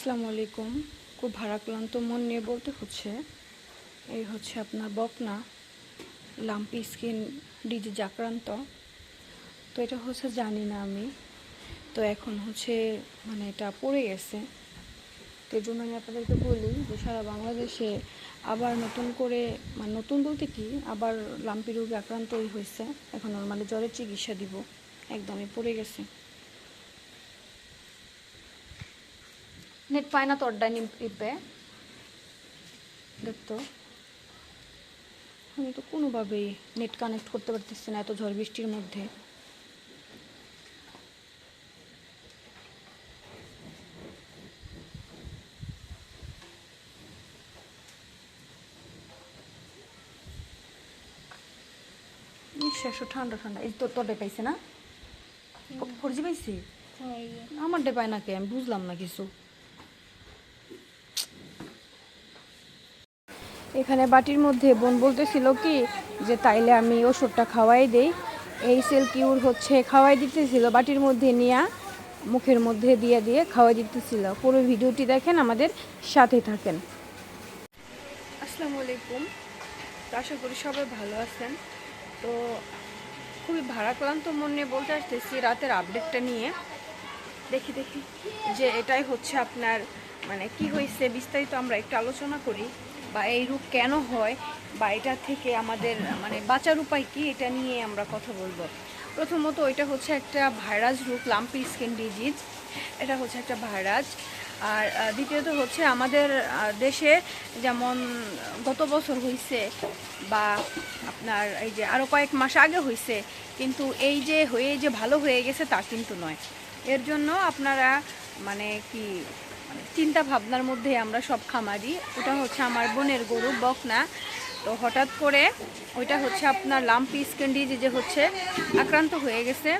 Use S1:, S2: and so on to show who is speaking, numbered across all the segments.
S1: আসসালামু আলাইকুম। খুব ভারাক্রান্ত মন নিয়ে বলতে হচ্ছে, এই হচ্ছে আপনার বকনা, লাম্পি স্কিন, ডিজিজ আক্রান্ত। তো এটা হচ্ছে জানি না আমি। তো এখন হচ্ছে মানে এটা পড়ে গেছে। তো এর জন্য আমি আপনাদেরকে বলি যে সারা বাংলাদেশে আবার নতুন করে মানে নতুন বলতে কি, আবার লাম্পি রোগে আক্রান্তই হয়েছে। এখন ওর মানে জ্বরের চিকিৎসা দিব। একদমই পড়ে গেছে। নেট পায় না তোর ডাইনি ইপে দেখতো আমি তো কোনোভাবেই নেট কানেক্ট করতে পারতেছি না এত ঝড় বৃষ্টির মধ্যে। নিঃশ্বাসও ঠান্ডা ঠান্ডা। এই তোর তোরটাই পাইছে না ফোরজি পাইছি? আমার ডে পায় না কে? আমি বুঝলাম না কিছু। এখানে বাটির মধ্যে বোন বলতেছিল কি যে তাইলে আমি ওষুধটা খাওয়াই দেই। এই সেল কিউর হচ্ছে খাওয়াই দিতেছিল বাটির মধ্যে নিয়ে মুখের মধ্যে দিয়ে দিয়ে খাওয়াই দিতেছিল। পুরো ভিডিওটি দেখেন, আমাদের সাথে থাকেন। আসসালামু আলাইকুম আশা করি সবাই ভালো আছেন। তো খুবই ভারাক্রান্ত মন নিয়ে বলতে আসতেছি রাতের আপডেটটা নিয়ে। দেখি দেখি যে এটাই হচ্ছে আপনার মানে কি হয়েছে বিস্তারিত আমরা একটু আলোচনা করি। বা এই রোগ কেন হয় বা এটা থেকে আমাদের মানে বাঁচার উপায় কি, এটা নিয়ে আমরা কথা বলব। প্রথমত এটা হচ্ছে একটা ভাইরাস রোগ লাম্পি স্কিন ডিজিজ। এটা হচ্ছে একটা ভাইরাস। আর দ্বিতীয়ত হচ্ছে আমাদের দেশে যেমন গত বছর হয়েছে বা আপনার এই যে আরও কয়েক মাস আগে হয়েছে কিন্তু এই যে হয়ে যে ভালো হয়ে গেছে তা কিন্তু নয়। এর জন্য আপনারা মানে কি চিন্তা ভাবনার মধ্যে আমরা সব খামারি। ওটা হচ্ছে আমার বোনের গরু, বকনা। তো হঠাৎ করে ওইটা হচ্ছে আপনার লাম্পি স্কিন ডিজিজে হচ্ছে আক্রান্ত হয়ে গেছে।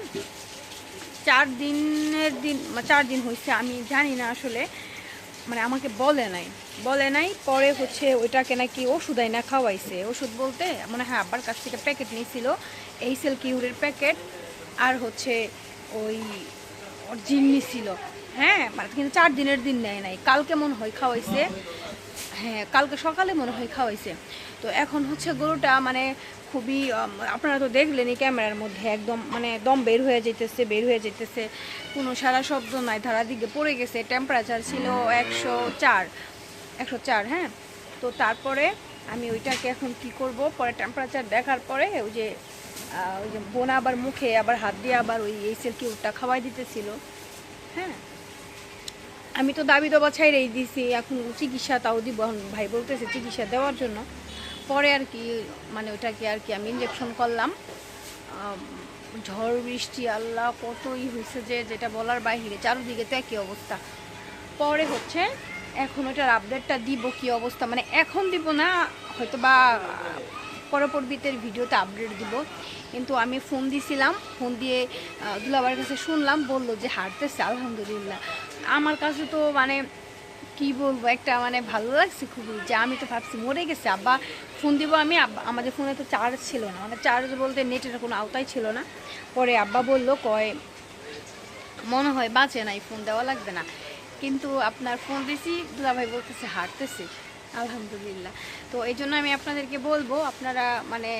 S1: চার দিনের দিন মানে চার দিন হয়েছে, আমি জানি না আসলে। মানে আমাকে বলে নাই। বলে নাই, পরে হচ্ছে ওইটাকে নাকি ওষুধ না খাওয়াইছে। ওষুধ বলতে মনে হয় আব্বার কাছ থেকে প্যাকেট নিয়েছিল, এই সেল কিউরের প্যাকেট। আর হচ্ছে ওই ওর জিন্নি ছিল হ্যাঁ মানে কিন্তু চার দিনের দিন নেয় নাই। কালকে মনে হয় খাওয়াইছে। হ্যাঁ কালকে সকালে মনে হয় খাওয়াইছে। তো এখন হচ্ছে গরুটা মানে খুবই আপনারা তো দেখলেনই ক্যামেরার মধ্যে একদম মানে দম বের হয়ে যেতেছে বের হয়ে যেতেছে কোনো সারা শব্দ নাই, ধারা দিকে পড়ে গেছে টেম্পারেচার ছিল একশো চার একশো চার হ্যাঁ। তো তারপরে আমি ওইটাকে এখন কি করব? পরে টেম্পারেচার দেখার পরে ওই যে ওই যে বোনা আবার মুখে আবার হাত দিয়ে আবার ওই এই এইসের কিউরটা খাওয়াই দিতেছিল। হ্যাঁ। আমি তো দাবি দাবা ছাইরেই দিছি, এখন চিকিৎসা তাও দিব ভাই বলতেছে চিকিৎসা দেওয়ার জন্য। পরে আর কি মানে ওটাকে আর কি আমি ইঞ্জেকশন করলাম। ঝড়, বৃষ্টি, আল্লাহ, কতই হয়েছে যে, যেটা বলার বাইরে চারদিকে তো একই অবস্থা। পরে হচ্ছে, এখন ওটার আপডেটটা দিব কি অবস্থা? মানে এখন দিব না হয়তো বা পরবর্তীতের ভিডিওতে আপডেট দিব। কিন্তু আমি ফোন দিছিলাম ফোন দিয়ে দুলাবার কাছে শুনলাম, বলল যে হাঁটতেছে, আলহামদুলিল্লাহ। আমার কাছে তো মানে কি বলব, একটা মানে ভালো লাগছে খুবই যে আমি তো ভাবছি মরে গেছে। আব্বা ফোন দিব আমি আমাদের ফোনে তো চার্জ ছিল না। মানে চার্জ বলতে নেটের কোনো আওতাই ছিল না। পরে আব্বা বলল, কয়, মনে হয় বাঁচে নাই, ফোন দেওয়া লাগবে না। কিন্তু আপনার ফোন দিছি, দুলাভাই বলতেছে হাঁটতেছে আলহামদুলিল্লাহ। তো এই জন্য আমি আপনাদেরকে বলব, আপনারা মানে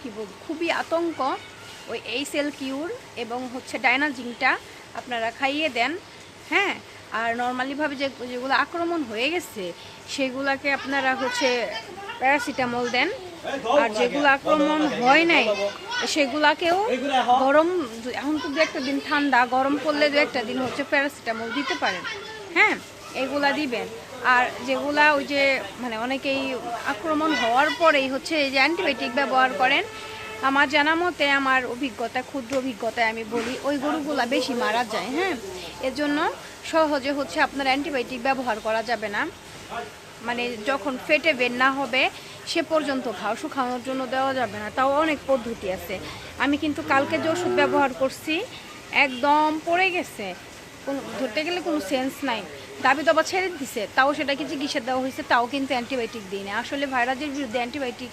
S1: কি বলব, খুবই আতঙ্ক। ওই এই সেল কিউর এবং হচ্ছে ডাইনাজিংটা আপনারা খাইয়ে দেন। হ্যাঁ আর নর্মালিভাবে যে, যেগুলো আক্রমণ হয়ে গেছে, সেগুলাকে আপনারা হচ্ছে প্যারাসিটামল দেন। আর যেগুলো আক্রমণ হয় নাই, সেগুলাকেও গরম এখন তো দু একটা দিন ঠান্ডা, গরম পড়লে দু একটা দিন হচ্ছে প্যারাসিটামল দিতে পারেন। হ্যাঁ এগুলা দিবেন। আর যেগুলা ওই যে মানে অনেকেই আক্রমণ হওয়ার পরেই হচ্ছে এই যে অ্যান্টিবায়োটিক ব্যবহার করেন আমার জানা মতে, আমার অভিজ্ঞতা ক্ষুদ্র অভিজ্ঞতায় আমি বলি, ওই গরুগুলা বেশি মারা যায় হ্যাঁ? এর জন্য সহজে হচ্ছে আপনার অ্যান্টিবায়োটিক ব্যবহার করা যাবে না। মানে যখন ফেটে বের না হবে, সে পর্যন্ত খাও শুকানোর জন্য দেওয়া যাবে না। তাও অনেক পদ্ধতি আছে। আমি কিন্তু কালকে যে ওষুধ ব্যবহার করছি, একদম পড়ে গেছে। কোনো, ধরতে গেলে কোনো সেন্স নাই। দাবি দাবা ছেড়ে দিছে, তাও সেটাকে চিকিৎসা দেওয়া হয়েছে, তাও কিন্তু অ্যান্টিবায়োটিক দিই না আসলে ভাইরাসের বিরুদ্ধে অ্যান্টিবায়োটিক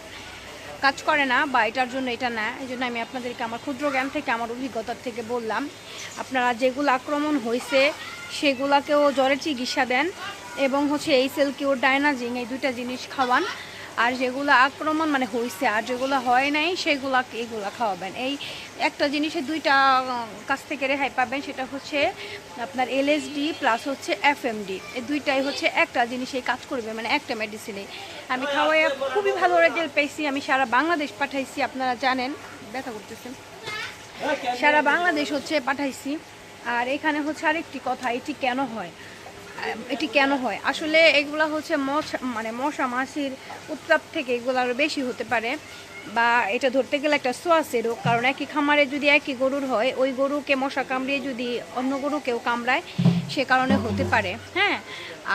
S1: কাজ করে না বা এটার জন্য এটা না এই জন্য আমি আপনাদেরকে আমার ক্ষুদ্র জ্ঞান থেকে, আমার অভিজ্ঞতার থেকে বললাম। আপনারা যেগুলো আক্রমণ হয়েছে সেগুলাকেও জ্বরের চিকিৎসা দেন এবং হচ্ছে এই সেল কিউর ডায়নাজিং এই দুইটা জিনিস খাওয়ান। আর যেগুলো আক্রমণ মানে হয়েছে আর যেগুলো হয় নাই, সেগুলা এগুলা খাওয়াবেন। এই একটা জিনিসে দুইটা কাছ থেকে রেহাই পাবেন, সেটা হচ্ছে আপনার এলএসডি প্লাস হচ্ছে এফএমডি এই দুইটাই হচ্ছে একটা জিনিসে কাজ করবে মানে একটা মেডিসিনে আমি খাওয়াই খুবই ভালো রেজাল্ট পেয়েছি আমি সারা বাংলাদেশ পাঠাইছি, আপনারা জানেন। ব্যথা করতেছেন সারা বাংলাদেশ হচ্ছে পাঠাইছি। আর এখানে হচ্ছে আরেকটি কথা, এটি কেন হয়? এটি কেন হয়? আসলে এগুলা হচ্ছে মশা মানে মশা মাছির উত্তাপ থেকে এগুলো আরও বেশি হতে পারে। বা এটা ধরতে গেলে একটা সোয়াসের রোগ, কারণ একই খামারে যদি একই গরুর হয়, ওই গরুকে মশা কামড়িয়ে যদি অন্য গরুকেও কামড়ায়, সে কারণে হতে পারে। হ্যাঁ?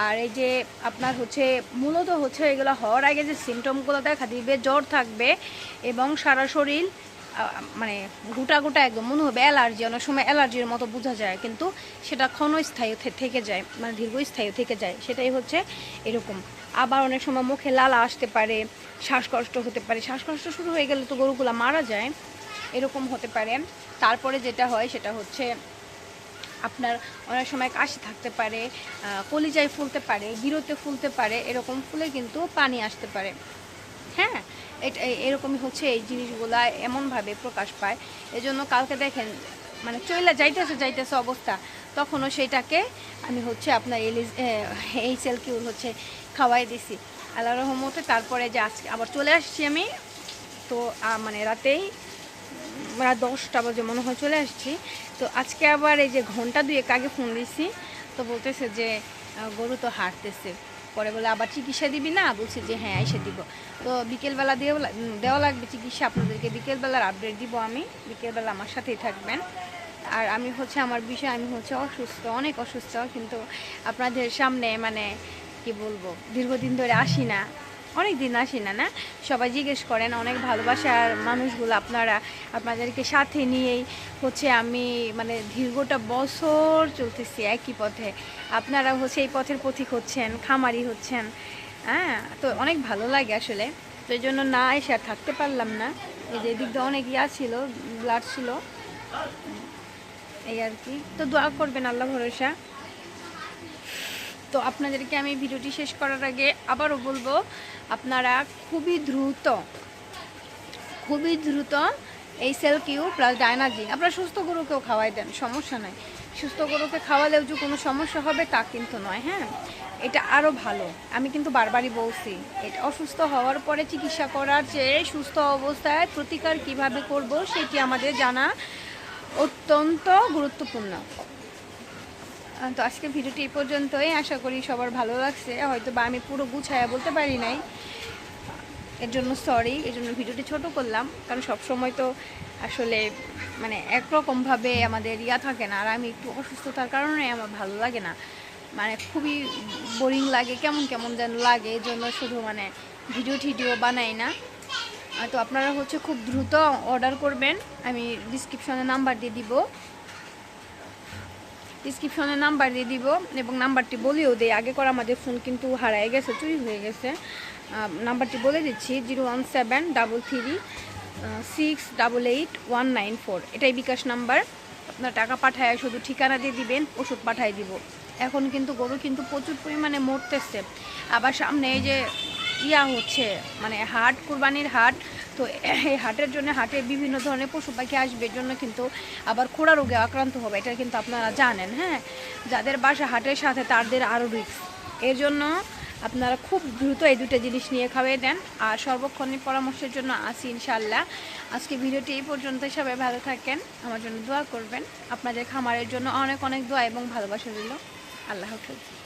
S1: আর এই যে আপনার হচ্ছে, মূলত হচ্ছে এগুলো হওয়ার আগে যে সিমটমগুলো দেখা দিবে, জ্বর থাকবে এবং সারা শরীর মানে গোটা গোটা একদম, মনে হবে অ্যালার্জি, অনেক সময় অ্যালার্জির মতো বোঝা যায়, কিন্তু সেটা ক্ষণস্থায়ী থেকে যায় মানে দীর্ঘস্থায়ী থেকে যায়, সেটাই হচ্ছে এরকম। আবার অনেক সময় মুখে লালা আসতে পারে, শ্বাসকষ্ট হতে পারে, শ্বাসকষ্ট শুরু হয়ে গেলে তো গরুগুলো মারা যায়, এরকম হতে পারে। তারপরে যেটা হয়, সেটা হচ্ছে আপনার অনেক সময় কাশি থাকতে পারে কলিজায় ফুলতে পারে, গিরোতে ফুলতে পারে, এরকম ফুলে কিন্তু পানি আসতে পারে। হ্যাঁ? এরকমই হচ্ছে এই জিনিসগুলা এমনভাবে প্রকাশ পায়। এজন্য কালকে দেখেন মানে চইলা যাইতেছে যাইতেছে অবস্থা। তখনও সেটাকে আমি হচ্ছে আপনার এলিজ এই সেল কিউর হচ্ছে খাওয়াই দিছি। আল্লাহ রহমতে তারপরে যে আজকে আবার চলে আসছি আমি, তো মানে রাতেই রাত দশটা বাজে মনে হয় চলে আসছি। তো আজকে আবার এই যে ঘণ্টা দুয়েক আগে ফোন দিছি, তো বলতেছে যে গরু তো হাঁটতেছে পরে বলে, আবার চিকিৎসা দিবি না? বলছে যে হ্যাঁ এসে দিব। তো বিকেলবেলা দেওয়া দেওয়া লাগবে চিকিৎসা, আপনাদেরকে বিকেলবেলার আপডেট দিব আমি। বিকেলবেলা আমার সাথেই থাকবেন। আর আমি হচ্ছে, আমার বিষয়, আমি হচ্ছে অসুস্থ, অনেক অসুস্থ, কিন্তু আপনাদের সামনে মানে কি বলব, দীর্ঘদিন ধরে আসি না। অনেক দিন আসি না না? সবাই জিজ্ঞেস করেন, অনেক ভালোবাসার মানুষগুলো আপনারা, আপনাদেরকে সাথে নিয়েই হচ্ছে আমি মানে দীর্ঘটা বছর চলতেছি একই পথে। আপনারা হচ্ছে এই পথের পথিক হচ্ছেন, খামারি হচ্ছেন হ্যাঁ? তো অনেক ভালো লাগে আসলে। তো এই জন্য না এসে আর থাকতে পারলাম না। এই যে এদিক দিয়ে অনেক ইয়া ছিল, ব্লাড ছিল। এই আর কি। তো দোয়া করবেন, আল্লাহ ভরসা। তো আপনাদেরকে আমি ভিডিওটি শেষ করার আগে আবারও বলব, আপনারা খুবই দ্রুত খুবই দ্রুত এই সেল কিউ প্লাস ডায়নাজিন আপনারা সুস্থ গরুকেও খাওয়াই দেন, সমস্যা নাই। সুস্থ গরুকে খাওয়ালেও যে কোনো সমস্যা হবে তা কিন্তু নয় হ্যাঁ? এটা আরও ভালো। আমি কিন্তু বারবারই বলছি, এটা অসুস্থ হওয়ার পরে চিকিৎসা করার চেয়ে সুস্থ অবস্থায় প্রতিকার কীভাবে করব সেটি আমাদের জানা অত্যন্ত গুরুত্বপূর্ণ। তো আজকে ভিডিওটি এই পর্যন্তই। আশা করি সবার ভালো লাগছে। হয়তো বা আমি পুরো গুছায়া বলতে পারি নাই। এর জন্য সরি এর জন্য ভিডিওটি ছোট করলাম। কারণ সব সময় তো আসলে মানে একরকমভাবে আমাদের ইয়া থাকে না। আর আমি একটু অসুস্থতার কারণে আমার ভালো লাগে না। মানে খুবই বোরিং লাগে, কেমন কেমন যেন লাগে। এই জন্য শুধু মানে ভিডিও টিডিও বানাই না। তো আপনারা হচ্ছে খুব দ্রুত অর্ডার করবেন। আমি ডিসক্রিপশনে নাম্বার দিয়ে দিব। ডিসক্রিপশনে নাম্বার দিয়ে দিব এবং নাম্বারটি বলেও দেই। আগে করা আমাদের ফোন কিন্তু হারায় গেছে, চুরি হয়ে গেছে। নাম্বারটি বলে দিচ্ছি zero one seven double three six double eight one nine four এটাই বিকাশ নাম্বার আপনার টাকা পাঠায়, শুধু ঠিকানা দিয়ে দিবেন, ওষুধ পাঠায় দিব। এখন কিন্তু গরু কিন্তু প্রচুর পরিমাণে মরতেছে। আবার সামনে এই যে ইয়া হচ্ছে মানে হাট, কুরবানির হাট তো এই হাটের জন্য হাটে বিভিন্ন ধরনের পশু পাখি আসবে জন্য কিন্তু আবার খোড়া রোগে আক্রান্ত হবে, এটা কিন্তু আপনারা জানেন হ্যাঁ? যাদের বাসা হাটের সাথে তাদের আরও রিস্ক এর জন্য আপনারা খুব দ্রুত এই দুটো জিনিস নিয়ে খাওয়াই দেন। আর সর্বক্ষণিক পরামর্শের জন্য আসি ইনশাল্লাহ আজকে ভিডিওটি এই পর্যন্ত, সবাই ভালো থাকেন, আমার জন্য দোয়া করবেন। আপনাদের খামারের জন্য অনেক অনেক দোয়া এবং ভালোবাসা দিল আল্লাহ হাফেজ।